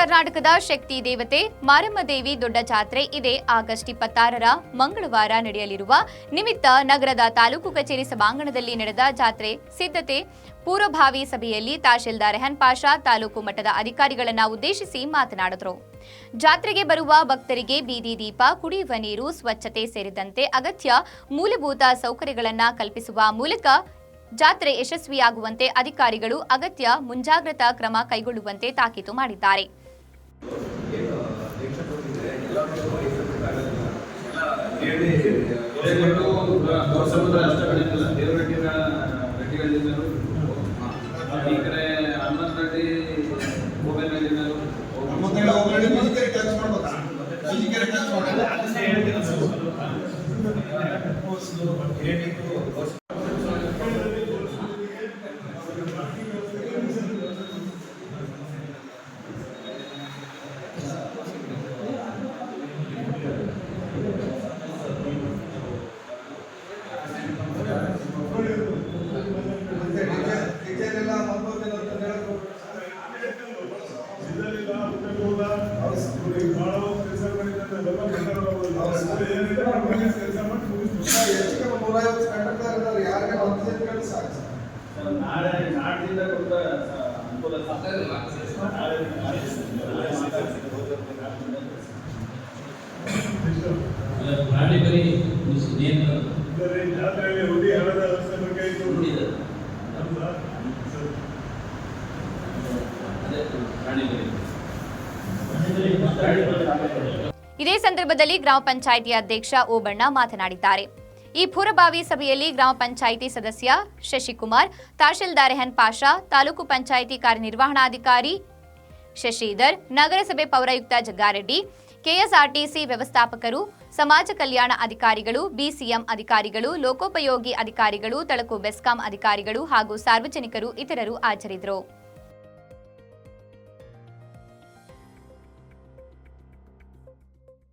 ಕರ್ನಾಟಕದ ಶಕ್ತಿ ದೇವತೆ ಮಾರಮ್ಮದೇವಿ ದೊಡ್ಡ ಜಾತ್ರೆ ಇದೆ. ಆಗಸ್ಟ್ ಇಪ್ಪತ್ತಾರರ ಮಂಗಳವಾರ ನಡೆಯಲಿರುವ ನಿಮಿತ್ತ ನಗರದ ತಾಲೂಕು ಕಚೇರಿ ಸಭಾಂಗಣದಲ್ಲಿ ನಡೆದ ಜಾತ್ರೆ ಸಿದ್ಧತೆ. ಪೂರ್ವಭಾವಿ ಸಭೆಯಲ್ಲಿ ತಹಶೀಲ್ದಾರ್ ರೆಹನ್ ಪಾಷಾ ತಾಲೂಕು ಮಟ್ಟದ ಅಧಿಕಾರಿಗಳನ್ನ ಉದ್ದೇಶಿಸಿ ಮಾತನಾಡಿದರು. ಜಾತ್ರೆಗೆ ಬರುವ ಭಕ್ತರಿಗೆ ಬೀದಿ ದೀಪ, ಕುಡಿಯುವ ನೀರು, ಸ್ವಚ್ಛತೆ ಸೇರಿದಂತೆ ಅಗತ್ಯ ಮೂಲಭೂತ ಸೌಕರ್ಯಗಳನ್ನು ಕಲ್ಪಿಸುವ ಮೂಲಕ ಜಾತ್ರೆ ಯಶಸ್ವಿಯಾಗುವಂತೆ ಅಧಿಕಾರಿಗಳು ಅಗತ್ಯ ಮುಂಜಾಗ್ರತಾ ಕ್ರಮ ಕೈಗೊಳ್ಳುವಂತೆ ತಾಕೀತು ಮಾಡಿದ್ದಾರೆ ಕಂಡಕ್ಟರ್ ಇದ್ದಾರೆ ಯಾರಿಗೆ ಸಾಕು ಸರ್. ನಾಳೆ ನಾಡಿನಿಂದ ಕೂಡ ಅನುಕೂಲ ಪ್ರಾಣಿ ಬರೀ ನೇನು ಜಾತ್ರೆಯಲ್ಲಿ ಹುಡಿ ಹಣದ ವ್ಯವಸ್ಥೆ ಬಗ್ಗೆ ಇದು ಉಳಿದ ಹೌದಾ? ಅದೇ ಪ್ರಾಣಿ ಬರೀ ಇದೇ ಸಂದರ್ಭದಲ್ಲಿ ಗ್ರಾಮ ಪಂಚಾಯಿತಿ ಅಧ್ಯಕ್ಷ ಓಬಣ್ಣ ಮಾತನಾಡಿದ್ದಾರೆ ಈ ಪೂರ್ವಭಾವಿ ಸಭೆಯಲ್ಲಿ ಗ್ರಾಮ ಪಂಚಾಯಿತಿ ಸದಸ್ಯ ಶಶಿಕುಮಾರ್, ತಹಶೀಲ್ದಾರ್ ಎಹನ್ ಪಾಷಾ, ತಾಲೂಕು ಪಂಚಾಯಿತಿ ಕಾರ್ಯನಿರ್ವಹಣಾಧಿಕಾರಿ ಶಶಿಧರ್, ನಗರಸಭೆ ಪೌರಾಯುಕ್ತ ಜಗ್ಗಾರೆಡ್ಡಿ, ಕೆಎಸ್ಆರ್ಟಿಸಿ ವ್ಯವಸ್ಥಾಪಕರು, ಸಮಾಜ ಕಲ್ಯಾಣ ಅಧಿಕಾರಿಗಳು, ಬಿಸಿಎಂ ಅಧಿಕಾರಿಗಳು, ಲೋಕೋಪಯೋಗಿ ಅಧಿಕಾರಿಗಳು, ತಳಕು ಬೆಸ್ಕಾಂ ಅಧಿಕಾರಿಗಳು ಹಾಗೂ ಸಾರ್ವಜನಿಕರು ಇತರರು ಹಾಜರಿದ್ದರು.